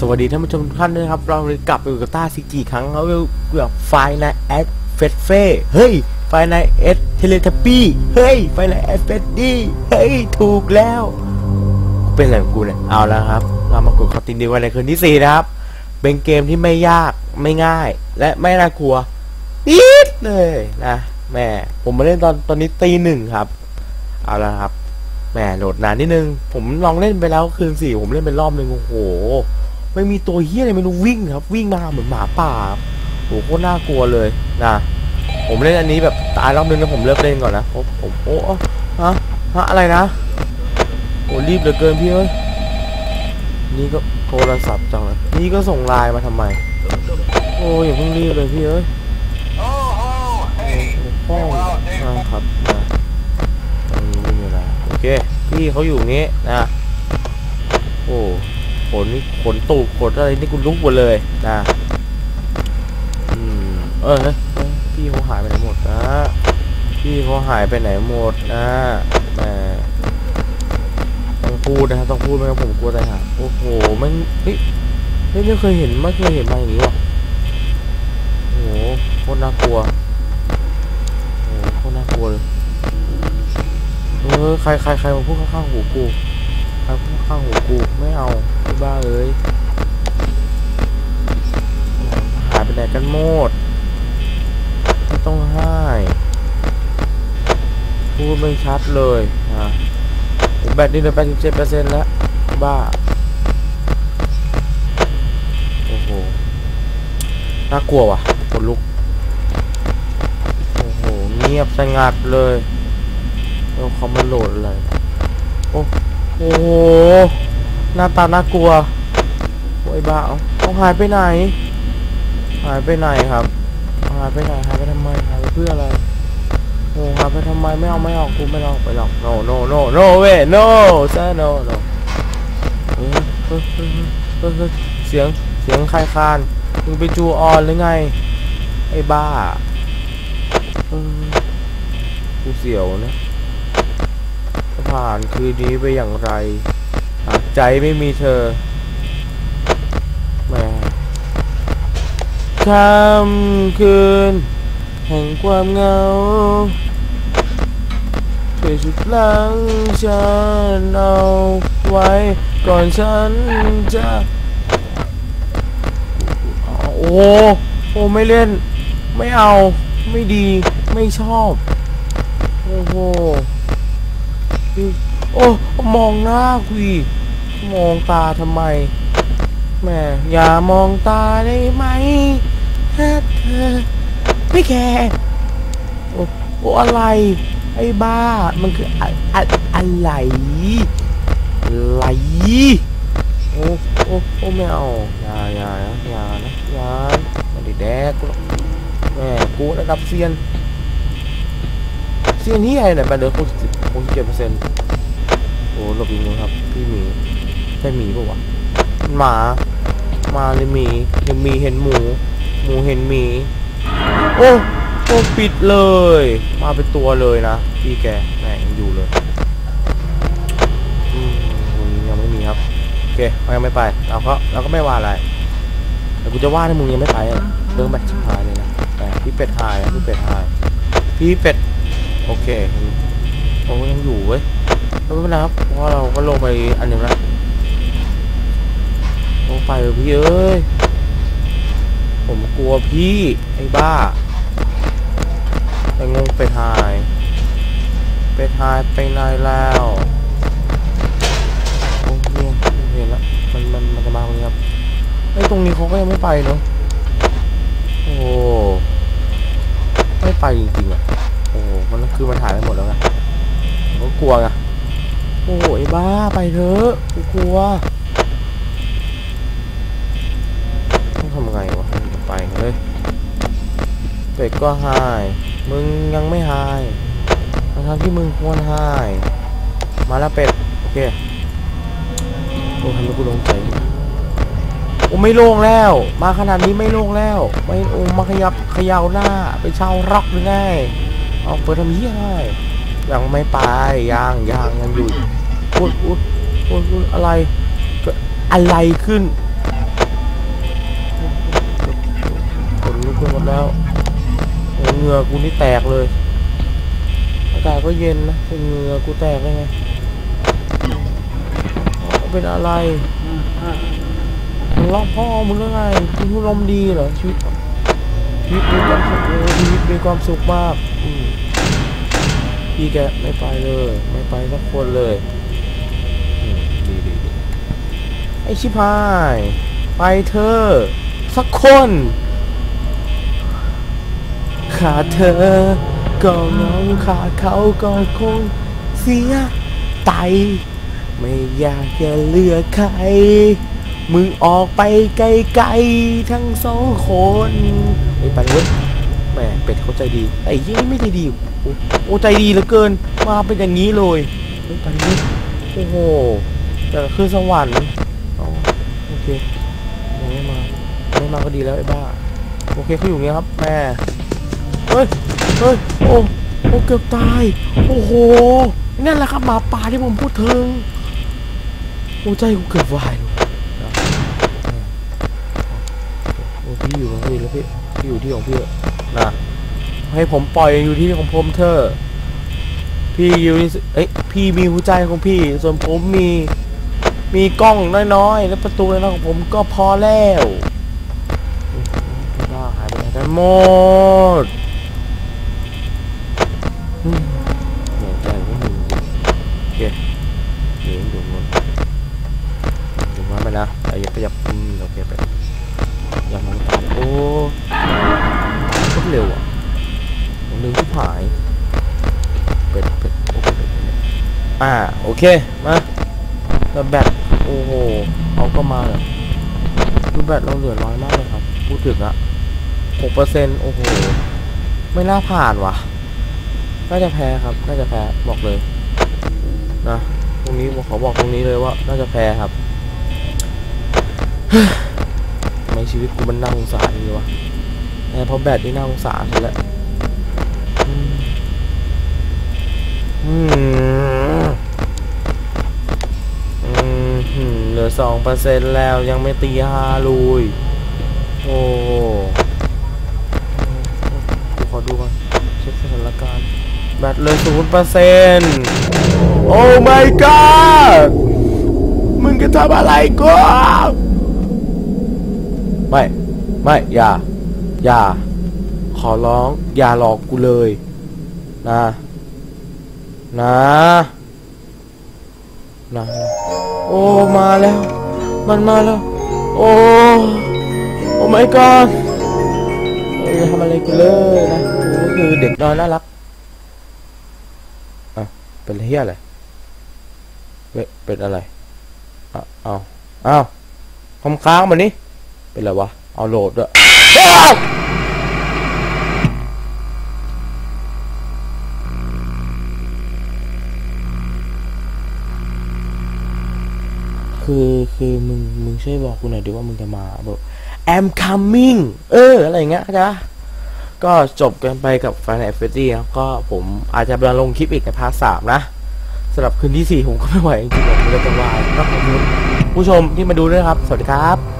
สวัสดีท่านผู้ชมทุกท่านด้วยนะครับ เราเลยกลับไปอยู่กับต้าซิกี่ครั้งแล้วเกี่ยวกับไฟในแอดเฟสเฟ่เฮ้ย ไฟในเอสเทเลทัปปี้เฮ้ย ไฟในแอดเฟสดี้เฮ้ย ถูกแล้วเป็นอะไรของกูเนี่ยเอาแล้วครับ เรามากดคอตินดีวันในคืนที่ 4 นะครับ เป็นเกมที่ไม่ยากไม่ง่าย และไม่น่ากลัวนิดเลยนะแหม่ผมมาเล่นตอนตอนนี้ตีหนึ่งครับ เอาและครับแหมโหลดนานนิดนึง ผมลองเล่นไปแล้วคืนสี่ผมเล่นไปรอบนึงโอ้โห ไม่มีตัวเฮี้ยอะไรไม่รู้วิ่งครับ วิ่งมาเหมือนหมาป่าโอ้โหโคตรน่ากลัวเลยนะผมเล่นอันนี้แบบตายรอบนึงแล้วผมเลิกเล่นก่อนนะผมผมโอ้ฮะฮะอะไรนะโอ้รีบเหลือเกินพี่เอ้ยนี่ก็โทรศัพท์จังเลยนี่ก็ส่งไลน์มาทำไม โอ้ยอย่าเพิ่งรีบเลยพี่เอ้ย Oh, oh, hey, พ่อนะครับนะตรงนี้ไม่มีอะไรโอเคพี่เขาอยู่งี้นะโอ้ ขนนี่ขนตูดขนอะไรนี่กูลุกหมดเลยนะอืมเออพี่เขาหายไปไหนหมดนะพี่เขาหายไปไหนหมดนะแหมต้องพูดนะต้องพูดไหมครับผมกลัวตายหาโอ้โหมันเฮ้ยไม่เคยเห็นไม่เคยเห็นมาอย่างนี้หรอโอ้โหโคตรน่ากลัวโอ้โหโคตรน่ากลัวเลยเออใครใครใครมาพูดข้างๆหูกู ข้างๆหูกูไม่เอาไอ้บ้าเอ้ยหายไปไหนกันหมดไม่ต้องให้พูดไม่ชัดเลยนะแบตนี่เหลือแปดสิบเจ็ดเปอร์เซ็นต์แล้ว บ้า โอ้โห น่ากลัวว่ะขนลุก โอ้โห เงียบสงัดเลยแล้วเขามาโหลดอะไร โอ้ โอ้โหหน้าตาน่ากลัวโอ้ยบ้าเอาเอาหายไปไหน หายไปไหนครับ หายไปไหนหายไปทำไมหายไปเพื่ออะไรโอ้หายไปทำไมไม่เอาไม่ออกกูไม่เอาไปหรอก no no no no way no ซะ no no เออเออเออเออเสียงเสียงใครคานมึงไปจูออนหรือไง ไอ้บ้ากูเสียวนะ ผ่านคืนนี้ไปอย่างไรหากใจไม่มีเธอแม่ค่ำคืน แห่งความเหงาช่วยชุดลังฉันเอาไว้ก่อนฉันจะโอ้โหโอ้ไม่เล่น ไม่เอา ไม่ดี ไม่ชอบ โอ้โห โอ้ มองหน้าคุยมองตาทำไม แม่อย่ามองตาได้ไหม ถ้าเธอไม่แคร์โอ้โอ้อะไร ไอ้บ้า มันคืออะอะอะไรอะไรโอ้โอ้โอ้ไม่เอาอย่าอย่านะอย่านะอย่าไม่ได้แดกหรอกแม่กูระดับเซียนเซียนที่ไหนเนี่ยไปเหลือหก สิบหกสิบเจ็ดเปอร์เซ็นต์โอ้หลบอยู่นู้นครับ พี่หมีใช่หมีปะวะหมามาเลยหมีเห็นหมีเห็นหมู หมูเห็นหมี โอ้โอ้ปิดเลย มาเป็นตัวเลยนะ พี่แกแม่งยังอยู่เลยอืมวันนี้ยังไม่มีครับโอเคเขายังไม่ไปเราก็เราก็ไม่ว่าอะไรแต่กูจะว่าถ้มึงยังไม่ไปเรื่องแบบชิบหายเลยนะแต่พี่เป็ดหายพี่เป็ดหายพี่เป็ดโอเค เขาก็ยังอยู่เว้ยไม่เป็นไรครับเพราะเราก็ลงไปอันหนึ่งแล้วลงไปเถอะพี่เอ้ยผมกลัวพี่ไอ้บ้าไปงงเป็ดหายเป็ดหาย ไปไหนแล้วโอ้เนี่ยเห็นแล้วมันมันมันจะมาตรงนี้ครับไอ้ตรงนี้เขาก็ยังไม่ไปเนาะโอ้ไม่ไปจริงๆอะโอ้มันคือมันหายไปหมดแล้วไง ผมก็กลัวไงโอ้โหไอ้บ้าไปเถอะกูกลัวต้องทำไงวะไปเฮ้ยเป็ดก็หายมึงยังไม่หายทั้งที่มึงควรหายมาแล้วเป็ดโอเคโอ้ทำให้กูลงใจโอ้ไม่โล่งแล้ว มาขนาดนี้ไม่โล่งแล้วไม่โอ้มาขยับขยาวหน้า ไปเช่าร็อกหรือไงเอาเปิดทำเหี้ยได้ ยังไม่ไปยังยังยังอยู่อุดอุดอุดอุดอะไรอะไรขึ้นขนลุกไปหมดแล้วเหงื่อกูนี่แตกเลยอากาศก็เย็นนะเหงื่อกูแตกได้ไงเป็นอะไรมึงร้อกพ่อมึงหรือไงมึงรมดีเหรอชีวิตชีวิตมีความสุขเลชีวิตมีความสุขมาก พี่แกไม่ไปเลย ไม่ไปสักคนเลยดีดีดีไอชิพาย ไปเธอ สักคนขาดเธอ ก็เงาขาดเขาก็คงเสียใจไม่อยากจะเลือกใคร มึงออกไปไกลๆทั้งสองคนไอ้ยไปเว้ย มเป็ดเขาใจดีไอ้ยี่ไม่ใจดีโอ้โอ้ใจดีเหลือเกินมาเป็นอย่างนี้เลยเฮ้ยไปเว้โอ้โหแต่คือสวรรค์โอเคยังไม่มาไม่มาก็ดีแล้วไอ้บ้าโอเคเขาอยู่เงี้ยครับแม่เฮ้ยเฮ้ยโอ้โอ้เกือบตายโอ้โหนั่นแหละครับหมาป่าที่ผมพูดถึงโอ้ใจกูเกือบวายเลยโอ้พี่อยู่ของพี่แล้วพี่พี่อยู่ที่ของพี่ นะให้ผมปล่อยอยู่ที่ของผมเธอ พี่อยู่ที่เอ้ยพี่มีหัวใจของพี่ ส่วนผมมีมีกล้องน้อยๆ และประตูน้อยของผมก็พอแล้วบ้าหายไปไหนกันหมด เป็ดเป็ดโอ้เป็ดเป็ดเป็ดอ่าโอเคมาแล้วแบตโอ้โหเอาก็มาเลยคือแบตเราเหลือน้อยมากเลยครับ พูดถึงอะหกเปอร์เซ็นต์โอ้โห ไม่น่าผ่านว่ะ น่าจะแพ้ครับ น่าจะแพ้บอกเลย นะ ตรงนี้ผมขอบอกตรงนี้เลยว่า น่าจะแพ้ครับทำไมชีวิตกูมันน่าสงสารีวะแพ้เพราะแบตนี่น่าสงสารสุดแล้วอืมอืมอืมอืม เหลือสองเปอร์เซ็นต์แล้วยังไม่ตีห้าลุย โอ้กูขอดูก่อนเช็คสถานการณ์แบตเลยศูนย์เปอร์เซ็นต์โอ้ my god มึงจะทำอะไรกูไม่ ไม่ อย่า อย่า ขอร้อง อย่าหลอกกูเลย นะ นะนะโอ้มาแล้ว มันมาแล้ว โอ้โอ้ my god เอ้ยทำอะไรกูเลยนะกูก็คือเด็กน้อยน่ารักอะเป็นเฮียอะไรเว้ยเป็นอะไรอ้าวอ้าวอ้าคำค้างมันนี่เป็นอะไรวะเอาโหลดด้วย คือคือมึงมึงช่วยบอกกูหน่อยดิว่ามึงจะมาแบบ I'm coming เออ อะไรเงี้ยนะก็จบกันไปกับ Final Fantasy แล้วก็ผมอาจจะลงคลิปอีกในพาร์ทสามนะสำหรับคืนที่สี่ผมก็ไม่ไหวจริงๆผมจะจะวายก็ขอบคุณผู้ชมที่มาดูด้วยนะครับ สวัสดีครับ